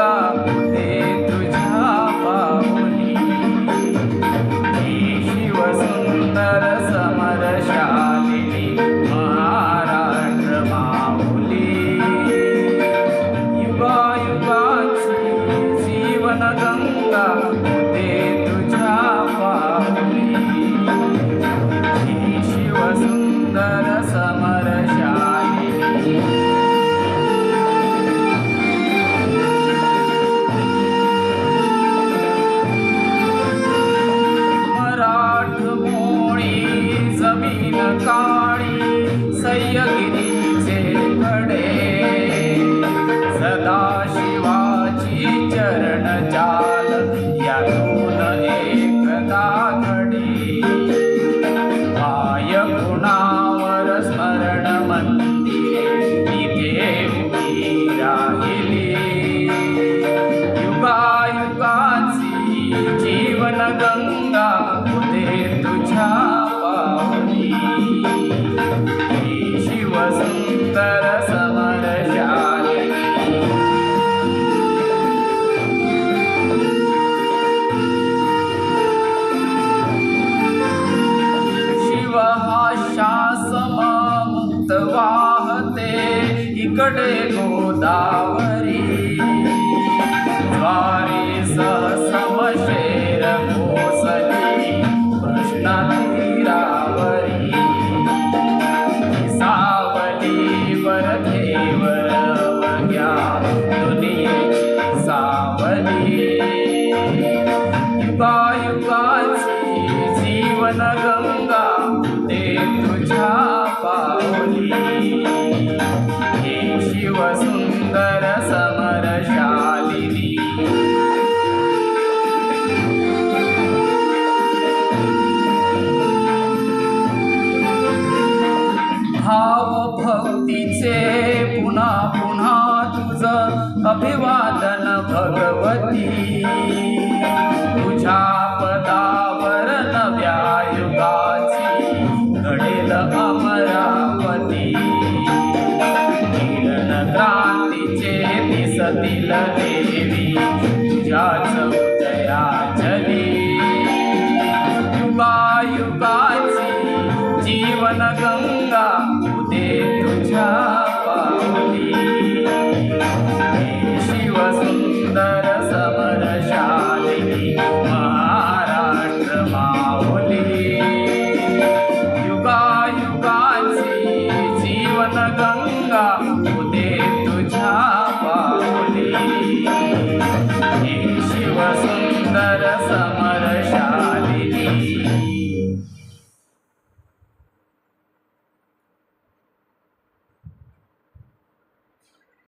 जागा ते तुझ्या पाहुली ही शिवसुंदर समरशालिनी dark इकडे गोदावरी ज्वारी समशेर कोसली कृष्णा तीरावरी सावली वरधेवर वग्या दुनियेची सावली. युगायुगाची जीवन गंगा ते तुझ्या पावली. शिवसुन्दर शिवसुंदर समरशालिनी भाव भक्तीचे पुन्हा पुन्हा तुझ अभिवादन भगवती. तुझ्या पदावर नव्या युगाची घडेल अमरा. क्रांतीचे दिसतील देवी ज्याच